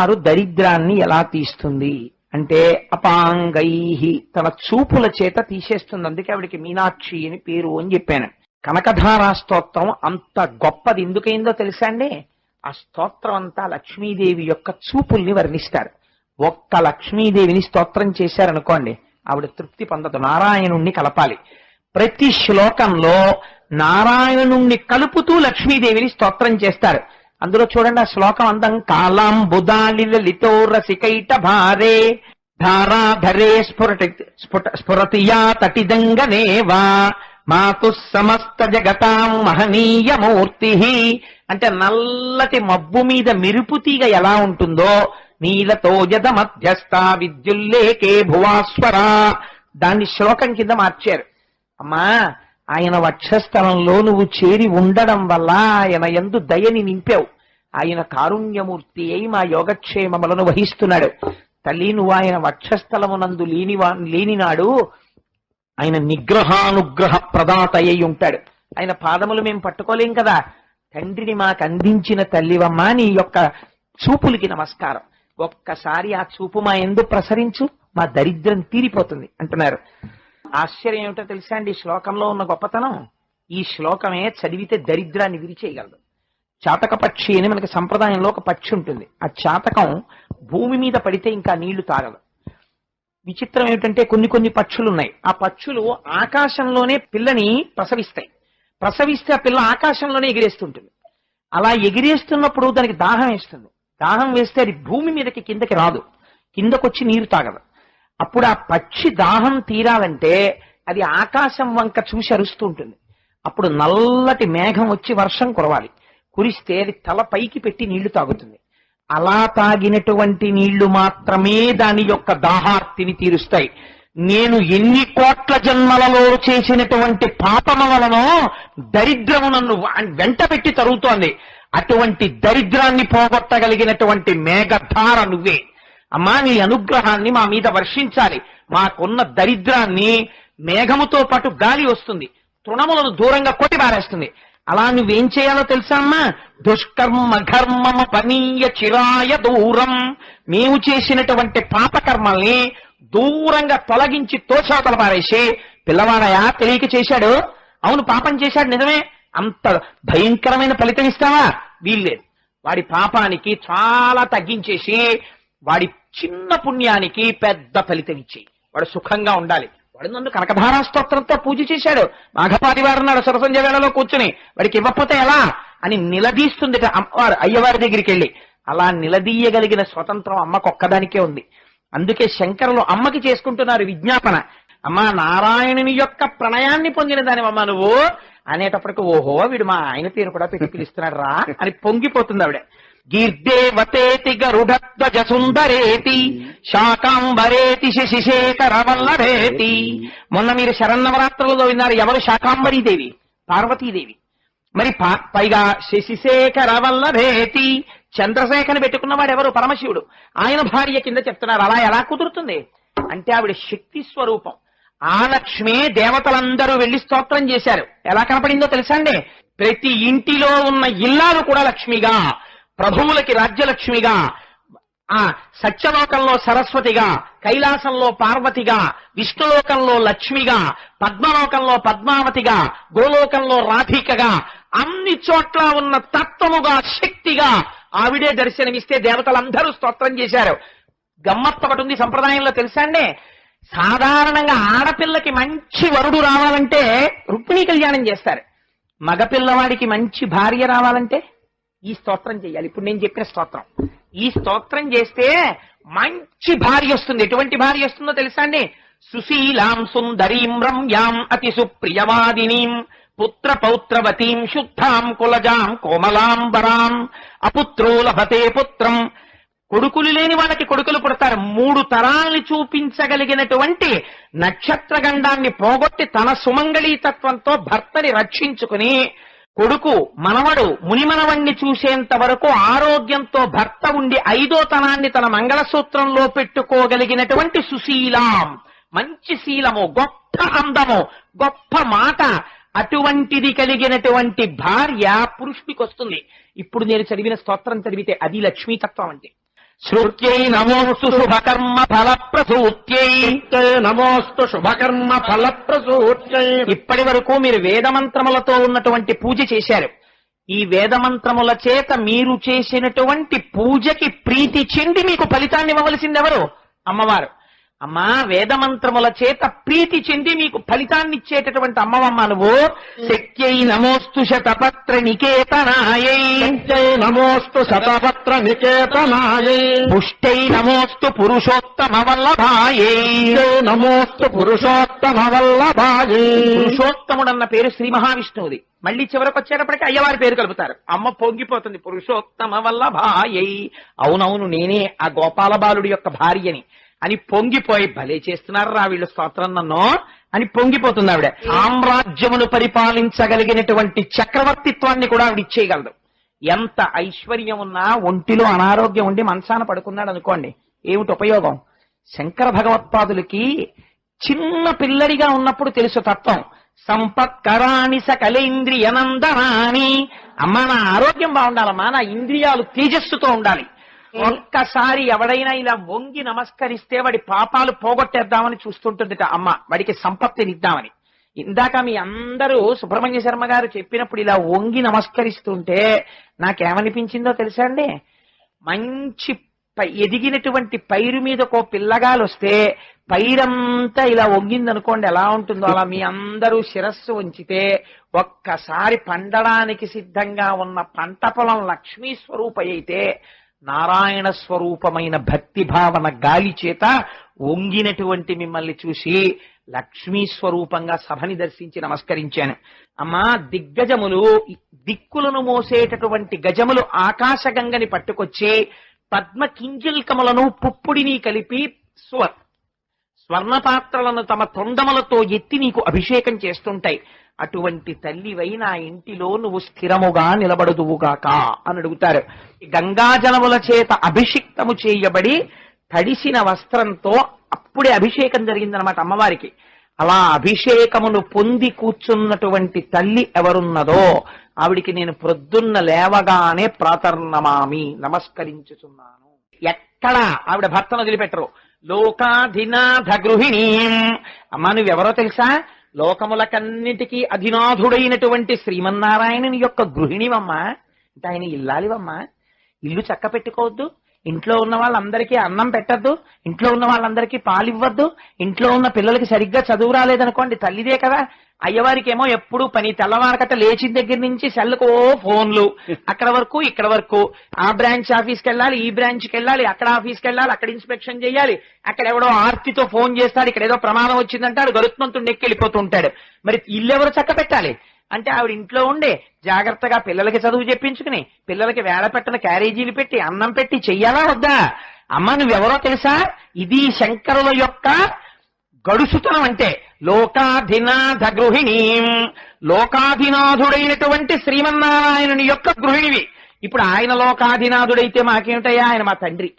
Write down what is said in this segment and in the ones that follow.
వారు దరిద్రాన్ని ఎలా తీస్తుంది? అంటే అపాంగై తన చూపుల చేత తీసేస్తుంది. అందుకే ఆవిడికి మీనాక్షి అని పేరు అని చెప్పాను. కనకధారా స్తోత్రం అంత గొప్పది. ఎందుకైందో తెలుసా అండి? ఆ స్తోత్రం అంతా లక్ష్మీదేవి యొక్క చూపుల్ని వర్ణిస్తారు. ఒక్క లక్ష్మీదేవిని స్తోత్రం చేశారనుకోండి ఆవిడ తృప్తి పొందదు. నారాయణుణ్ణి కలపాలి. ప్రతి శ్లోకంలో నారాయణుణ్ణి కలుపుతూ లక్ష్మీదేవిని స్తోత్రం చేస్తారు. అందులో చూడండి ఆ శ్లోకం అందం కాలాం బుధాలి రసికైట భారే ధారాధరే స్ఫురటి స్ఫుట స్ఫురతియా తటిదంగనేవా మాతు సమస్త జగతాం మహనీయ మూర్తి. అంటే నల్లటి మబ్బు మీద మెరుపు తీగ ఎలా ఉంటుందో నీలతో జద మధ్యస్థ విద్యుల్లేకే భువాస్వరా. దాన్ని శ్లోకం కింద మార్చారు. అమ్మా ఆయన వక్షస్థలంలో నువ్వు చేరి ఉండడం వల్ల ఆయన ఎందు దయని నింపావు. ఆయన కారుణ్యమూర్తి అయి మా యోగక్షేమములను వహిస్తున్నాడు. తల్లి నువ్వు ఆయన వక్షస్థలమునందు లేనివా లేనినాడు ఆయన నిగ్రహానుగ్రహ ప్రదాత అయి ఉంటాడు. ఆయన పాదములు మేము పట్టుకోలేం కదా. తండ్రిని మాకు అందించిన తల్లివమ్మా నీ యొక్క చూపులకి నమస్కారం. ఒక్కసారి ఆ చూపు మా ఎందు ప్రసరించు మా దరిద్రం తీరిపోతుంది అంటున్నారు. ఆశ్చర్యం ఏమిటో తెలుసా అండి? ఈ శ్లోకంలో ఉన్న గొప్పతనం ఈ శ్లోకమే చదివితే దరిద్రాన్ని విరిచేయగలదు చాతక పక్షి అని మనకి సంప్రదాయంలో ఒక పక్షి ఉంటుంది. ఆ చాతకం భూమి మీద పడితే ఇంకా నీళ్ళు తాగదు. విచిత్రం ఏమిటంటే కొన్ని కొన్ని పక్షులు ఉన్నాయి ఆ పక్షులు ఆకాశంలోనే పిల్లని ప్రసవిస్తాయి. ప్రసవిస్తే ఆ పిల్ల ఆకాశంలోనే ఎగిరేస్తుంటుంది. అలా ఎగిరేస్తున్నప్పుడు దానికి దాహం వేస్తుంది. దాహం వేస్తే అది భూమి మీదకి కిందకి రాదు. కిందకొచ్చి నీరు తాగదు. అప్పుడు ఆ పక్షి దాహం తీరాలంటే అది ఆకాశం వంక చూసి అరుస్తూ ఉంటుంది. అప్పుడు నల్లటి మేఘం వచ్చి వర్షం కురవాలి. కురిస్తే అది తల పైకి పెట్టి నీళ్ళు తాగుతుంది. అలా తాగినటువంటి నీళ్ళు మాత్రమే దాని యొక్క దాహార్తిని తీరుస్తాయి. నేను ఎన్ని కోట్ల జన్మలలో చేసినటువంటి పాపమ వలనో దరిద్రము నన్ను వెంట పెట్టి తరుగుతోంది. అటువంటి దరిద్రాన్ని పోగొట్టగలిగినటువంటి మేఘధార నువ్వే. అమ్మా నీ అనుగ్రహాన్ని మా మీద వర్షించాలి. మాకున్న దరిద్రాన్ని మేఘముతో పాటు గాలి వస్తుంది. తృణములను దూరంగా కొట్టి పారేస్తుంది. అలా నువ్వేం చేయాలో తెలుసా అమ్మా? దుష్కర్మ ఘర్మమ పనీయ చిరాయ దూరం. మేము చేసినటువంటి పాపకర్మల్ని దూరంగా తొలగించి తోచాతల పారేసి పిల్లవాడయా తెలియక చేశాడు? అవును పాపం చేశాడు నిజమే. అంత భయంకరమైన ఫలితం ఇస్తావా? వీల్లేదు. వాడి పాపానికి చాలా తగ్గించేసి వాడి చిన్న పుణ్యానికి పెద్ద ఫలితం ఇచ్చి వాడు సుఖంగా ఉండాలి. వాడు నన్ను కనకధారా స్తోత్రంతో పూజ చేశాడు. మాఘపాదివారు నాడు సరసంజ వేళలో కూర్చుని వాడికి ఇవ్వకపోతే ఎలా? అని నిలదీస్తుంది అమ్మవారు అయ్యవారి దగ్గరికి వెళ్ళి అలా నిలదీయగలిగిన స్వతంత్రం అమ్మకొక్కదానికే ఉంది. అందుకే శంకరులు అమ్మకి చేసుకుంటున్నారు విజ్ఞాపన. అమ్మా నారాయణుని యొక్క ప్రణయాన్ని పొందిన దానివమ్మా నువ్వు. అనేటప్పటికి ఓహో వీడు మా ఆయన పేరు కూడా పెట్టి పిలుస్తున్నాడు రా అని పొంగిపోతుంది ఆవిడ. గీర్దేవతేతి గరుడధ్వజ సుందరేతి శాకాంబరేతి శశిశేఖర వల్లభేతి మొన్న మీరు శరన్నవరాత్రులలో విన్నారు ఎవరు? శాకాంబరీదేవి పార్వతీదేవి. మరి పైగా శశిశేఖర వల్లభేతి చంద్రశేఖర్ పెట్టుకున్నవాడు ఎవరు? పరమశివుడు. ఆయన భార్య కింద చెప్తున్నారు. అలా ఎలా కుదురుతుంది? అంటే ఆవిడ శక్తి స్వరూపం. ఆ లక్ష్మే దేవతలందరూ వెళ్ళి స్తోత్రం చేశారు. ఎలా కనపడిందో తెలుసా అండి? ప్రతి ఇంటిలో ఉన్న ఇల్లాలు కూడా లక్ష్మిగా ప్రభువులకి రాజ్యలక్ష్మిగా ఆ సత్యలోకంలో సరస్వతిగా కైలాసంలో పార్వతిగా విష్ణులోకంలో లక్ష్మిగా పద్మలోకంలో పద్మావతిగా గోలోకంలో రాధికగా అన్ని చోట్ల ఉన్న తత్వముగా శక్తిగా ఆవిడే దర్శనమిస్తే దేవతలందరూ స్తోత్రం చేశారు. గమ్మత్తు ఒకటి ఉంది సంప్రదాయంలో తెలుసా అండి? సాధారణంగా ఆడపిల్లకి మంచి వరుడు రావాలంటే రుక్మిణీ కళ్యాణం చేస్తారు. మగపిల్లవాడికి మంచి భార్య రావాలంటే ఈ స్తోత్రం చేయాలి. ఇప్పుడు నేను చెప్పిన స్తోత్రం. ఈ స్తోత్రం చేస్తే మంచి భార్య వస్తుంది. ఎటువంటి భార్య వస్తుందో తెలుసా అండి? సుశీలాం సుందరీం రమ్యాం అతి సుప్రియవాదినీం పుత్ర పౌత్రవతీం శుద్ధాం కులజాం కోమలాంబరాం అపుత్రో లభతే పుత్రం. కొడుకులు లేని వాళ్ళకి కొడుకులు పుడతారు. మూడు తరాల్ని చూపించగలిగినటువంటి నక్షత్ర గండాన్ని పోగొట్టి తన సుమంగళీతత్వంతో భర్తని రక్షించుకుని కొడుకు మనవడు మునిమనవణ్ణి చూసేంత వరకు ఆరోగ్యంతో భర్త ఉండి ఐదో తనాన్ని తన మంగళసూత్రంలో పెట్టుకోగలిగినటువంటి సుశీలాం. మంచి శీలము గొప్ప అందము గొప్ప మాట అటువంటిది కలిగినటువంటి భార్య పురుషుడికి వస్తుంది. ఇప్పుడు నేను చదివిన స్తోత్రం చదివితే అది లక్ష్మీతత్వం అంటే శృత్యై నమోస్తు శుభకర్మ ఫలప్రసూత్యై నమోస్తు శుభకర్మ ఫలప్రసూత్యై ఇప్పటి వరకు మీరు వేదమంత్రములతో ఉన్నటువంటి పూజ చేశారు. ఈ వేదమంత్రముల చేత మీరు చేసినటువంటి పూజకి ప్రీతి చెంది మీకు ఫలితాన్ని ఇవ్వవలసింది ఎవరు అమ్మవారు. అమ్మా వేదమంత్రముల చేత ప్రీతి చెంది మీకు ఫలితాన్ని ఇచ్చేటటువంటి అమ్మవమ్మ నువ్వు. శక్త్యై నమోస్తు శతపత్ర నికేతనాయై. నమోస్తు శతపత్ర నికేతనాయై. పుష్టై నమోస్తు పురుషోత్తమ వల్లభాయై నమోస్తు పురుషోత్తమ వల్లభాయై పురుషోత్తముడన్న పేరు శ్రీ మహావిష్ణువుది. మళ్ళీ చివరికి వచ్చేటప్పటికి అయ్యవారి పేరు కలుపుతారు. అమ్మ పొంగిపోతుంది. పురుషోత్తమ వల్ల భాయై అవునవును నేనే ఆ గోపాల బాలుడి యొక్క భార్యని. అని పొంగిపోయి భలే చేస్తున్నారు రా వీళ్ళు స్తోత్రం నన్ను? అని పొంగిపోతుంది ఆవిడ. సామ్రాజ్యమును పరిపాలించగలిగినటువంటి చక్రవర్తిత్వాన్ని కూడా ఆవిడ ఇచ్చేయగలదు. ఎంత ఐశ్వర్యం ఉన్నా ఒంటిలో అనారోగ్యం ఉండి మనసాన పడుకున్నాడు అనుకోండి. ఏమిటి ఉపయోగం? శంకర భగవత్పాదులకి చిన్న పిల్లడిగా ఉన్నప్పుడు తెలుసు తత్వం. సంపత్కరాణి సకలేంద్రియనందనాని అమ్మా నా ఆరోగ్యం బాగుండాలమ్మా నా ఇంద్రియాలు తేజస్సుతో ఉండాలి. ఒక్కసారి ఎవడైనా ఇలా వంగి నమస్కరిస్తే వాడి పాపాలు పోగొట్టేద్దామని చూస్తుంటుందిట అమ్మ. వాడికి సంపత్తినిద్దామని ఇందాక మీ అందరూ సుబ్రహ్మణ్య శర్మ గారు చెప్పినప్పుడు ఇలా వంగి నమస్కరిస్తుంటే నాకేమనిపించిందో తెలుసా అండి? మంచి పై- ఎదిగినటువంటి పైరు మీద ఒక పిల్లగాలు వస్తే పైరంతా ఇలా వంగిందనుకోండి ఎలా ఉంటుందో? అలా మీ అందరూ శిరస్సు ఉంచితే ఒక్కసారి పండడానికి సిద్ధంగా ఉన్న పంట పొలం లక్ష్మీ స్వరూప అయితే నారాయణ స్వరూపమైన భక్తి భావన గాలి చేత వంగినటువంటి మిమ్మల్ని చూసి లక్ష్మీ స్వరూపంగా సభని దర్శించి నమస్కరించాను. అమ్మా దిగ్గజములు దిక్కులను మోసేటటువంటి గజములు ఆకాశగంగని పట్టుకొచ్చి పద్మ కింజిల్కములను పుప్పుడిని కలిపి స్వర్ స్వర్ణ పాత్రలను తమ తొండములతో ఎత్తి నీకు అభిషేకం చేస్తుంటాయి. అటువంటి తల్లివై నా ఇంటిలో నువ్వు స్థిరముగా నిలబడుదువుగాక అని అడుగుతారు. గంగాజలముల చేత అభిషిక్తము చేయబడి తడిసిన వస్త్రంతో అప్పుడే అభిషేకం జరిగిందనమాట అమ్మవారికి. అలా అభిషేకమును పొంది కూర్చున్నటువంటి తల్లి ఎవరున్నదో ఆవిడికి నేను ప్రొద్దున్న లేవగానే ప్రాతర్ణమామి నమస్కరించుచున్నాను. ఎక్కడ? ఆవిడ భర్తను వదిలిపెట్టరు. లోకాధినాథ గృహిణీ. అమ్మా నువ్వెవరో తెలుసా? లోకములకన్నిటికీ అధినాథుడైనటువంటి శ్రీమన్నారాయణుని యొక్క గృహిణివమ్మా అంటే ఆయన ఇల్లాలివమ్మా ఇల్లు చక్క పెట్టుకోవద్దు ఇంట్లో ఉన్న వాళ్ళందరికీ అన్నం పెట్టద్దు ఇంట్లో ఉన్న వాళ్ళందరికీ పాలు ఇవ్వద్దు ఇంట్లో ఉన్న పిల్లలకి సరిగ్గా చదువు రాలేదనుకోండి తల్లిదే కదా. అయ్యవారికి ఏమో ఎప్పుడు పని తెల్లవారకట లేచిన దగ్గర నుంచి సెల్లుకో ఫోన్లు. అక్కడ వరకు ఇక్కడ వరకు. ఆ బ్రాంచ్ ఆఫీస్కి వెళ్ళాలి ఈ బ్రాంచ్కి వెళ్ళాలి అక్కడ ఆఫీస్కి వెళ్ళాలి అక్కడ ఇన్స్పెక్షన్ చేయాలి. అక్కడ ఎవడో ఆర్తితో ఫోన్ చేస్తాడు ఇక్కడ ఏదో ప్రమాదం వచ్చిందంటాడు గరుత్మంతుడు నెక్కి వెళ్ళిపోతుంటాడు మరి ఇల్లు ఎవరు చక్క పెట్టాలి అంటే ఆవిడ ఇంట్లో ఉండే జాగ్రత్తగా పిల్లలకి చదువు చెప్పించుకుని పిల్లలకి వేళ పెట్టిన క్యారేజీలు పెట్టి అన్నం పెట్టి చెయ్యాలా వద్దా? అమ్మ నువ్వెవరో తెలుసా? ఇది శంకరుల యొక్క గడుసుతనం అంటే లోకాధినాథ గృహిణి. లోకాధినాథుడైనటువంటి శ్రీమన్నారాయణుని యొక్క గృహిణివి. ఇప్పుడు ఆయన లోకాధినాథుడైతే మాకేమిటయ్యా? ఆయన మా తండ్రి.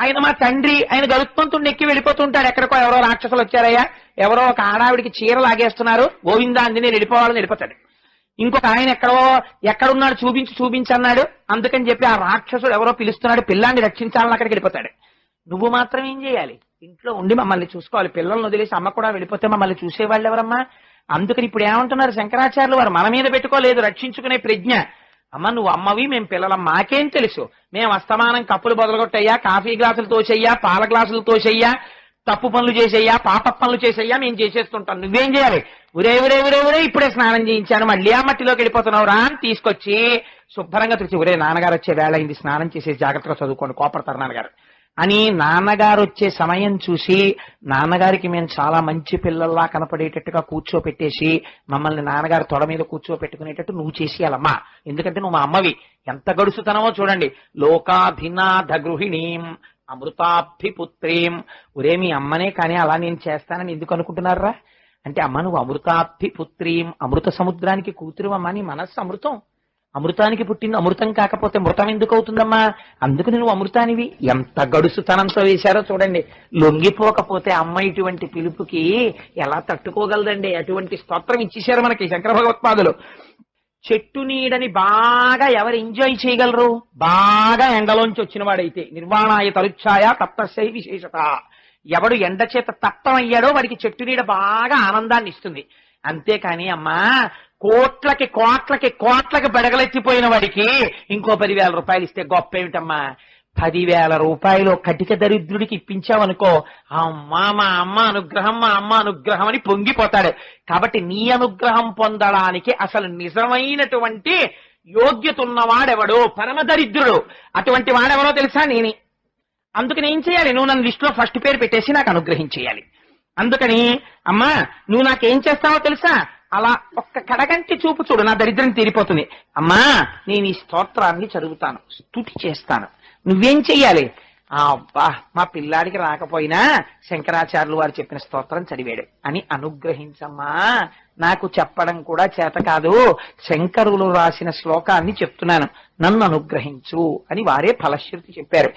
ఆయన మా తండ్రి ఆయన గరుత్మంతుడిని ఎక్కి వెళ్ళిపోతుంటాడు. ఎక్కడికో ఎవరో రాక్షసులు వచ్చారయ్యా. ఎవరో ఒక ఆడావిడికి చీర లాగేస్తున్నారు గోవిందా నేను వెళ్ళిపోవాలని వెళ్ళిపోతాడు. ఇంకొక ఆయన ఎక్కడో ఎక్కడున్నాడు చూపించి చూపించన్నాడు అందుకని చెప్పి ఆ రాక్షసుడు ఎవరో పిలుస్తున్నాడు. పిల్లాన్ని రక్షించాలని అక్కడికి వెళ్ళిపోతాడు. నువ్వు మాత్రం ఏం చేయాలి? ఇంట్లో ఉండి మమ్మల్ని చూసుకోవాలి. పిల్లల్ని వదిలేసి అమ్మ కూడా వెళ్ళిపోతే మమ్మల్ని చూసేవాళ్ళు ఎవరమ్మా అందుకని ఇప్పుడు ఏమంటున్నారు శంకరాచార్యులు? వారు మన మీద పెట్టుకోలేదు. రక్షించుకునే ప్రజ్ఞ. అమ్మ నువ్వు అమ్మవి మేము పిల్లలం. మాకేం తెలుసు? మేము అస్తమానం కప్పులు బదలగొట్టయ్యా కాఫీ గ్లాసులు తోచెయ్యా పాల గ్లాసులతో తోచెయ్యా తప్పు పనులు చేసేయ్యా పాప పనులు చేసేయ్యా మేము చేసేస్తుంటాం. నువ్వేం చేయాలి? ఉరే ఉరే ఉరే ఉరే ఇప్పుడే స్నానం చేయించాను మళ్ళీ ఆ మట్టిలోకి వెళ్ళిపోతున్నావు రా అని తీసుకొచ్చి శుభ్రంగా తెచ్చి ఉరే నాన్నగారు వచ్చే వేళ అయింది స్నానం చేసి జాగ్రత్తగా చదువుకోండి కోపడతారు నాన్నగారు. అని నాన్నగారు వచ్చే సమయం చూసి నాన్నగారికి మేము చాలా మంచి పిల్లల్లా కనపడేటట్టుగా కూర్చోపెట్టేసి మమ్మల్ని నాన్నగారు తొడ మీద కూర్చోపెట్టుకునేటట్టు నువ్వు చేసేయాలమ్మా. ఎందుకంటే నువ్వు మా అమ్మవి. ఎంత గడుసుతనమో చూడండి. లోకాధినాథ గృహిణీం అమృతాభిపుత్రీం. ఒరే మీ అమ్మనే కానీ అలా నేను చేస్తానని ఎందుకు అనుకుంటున్నారా? అంటే అమ్మ నువ్వు అమృతాభిపుత్రీం అమృత సముద్రానికి కూతురు అమ్మ నీ మనస్సు అమృతం. అమృతానికి పుట్టింది అమృతం కాకపోతే మృతం ఎందుకు అవుతుందమ్మా అందుకు నువ్వు అమృతానివి. ఎంత గడుసుతనంతో వేశారో చూడండి. లొంగిపోకపోతే అమ్మ ఇటువంటి పిలుపుకి ఎలా తట్టుకోగలదండి? అటువంటి స్తోత్రం ఇచ్చేశారు మనకి శంకర భగవత్పాదులు. చెట్టు నీడని బాగా ఎవరు ఎంజాయ్ చేయగలరు? బాగా ఎండలోంచి వచ్చిన వాడైతే నిర్వాణాయ తరుచ్ఛాయ తప్తశై విశేషత. ఎవడు ఎండ చేత తప్పం అయ్యాడో వాడికి చెట్టు నీడ బాగా ఆనందాన్ని ఇస్తుంది అంతేకాని అమ్మా కోట్లకి కోట్లకి కోట్లకి బెడగలెత్తిపోయిన వాడికి ఇంకో పదివేల రూపాయలు ఇస్తే గొప్ప ఏమిటమ్మా పదివేల రూపాయలు కటిక దరిద్రుడికి ఇప్పించావనుకో అమ్మా మా అమ్మ అనుగ్రహం మా అమ్మ అనుగ్రహం అని పొంగిపోతాడు. కాబట్టి నీ అనుగ్రహం పొందడానికి అసలు నిజమైనటువంటి యోగ్యత ఉన్నవాడెవడు? పరమ దరిద్రుడు. అటువంటి వాడెవడో తెలుసా నేనే? అందుకని ఏం చేయాలి? నువ్వు నన్ను లిస్టులో ఫస్ట్ పేరు పెట్టేసి నాకు అనుగ్రహించేయాలి. అందుకని అమ్మా నువ్వు నాకేం చేస్తావో తెలుసా? అలా ఒక్క కడగంటి చూపు చూడు నా దరిద్రం తీరిపోతుంది. అమ్మా నేను ఈ స్తోత్రాన్ని చదువుతాను స్థుతి చేస్తాను. నువ్వేం చెయ్యాలి? ఆ, అబ్బా మా పిల్లాడికి రాకపోయినా శంకరాచార్యులు వారు చెప్పిన స్తోత్రం చదివాడు అని అనుగ్రహించమ్మా. నాకు చెప్పడం కూడా చేత కాదు శంకరులు రాసిన శ్లోకాన్ని చెప్తున్నాను. నన్ను అనుగ్రహించు అని వారే ఫలశ్రుతి చెప్పారు.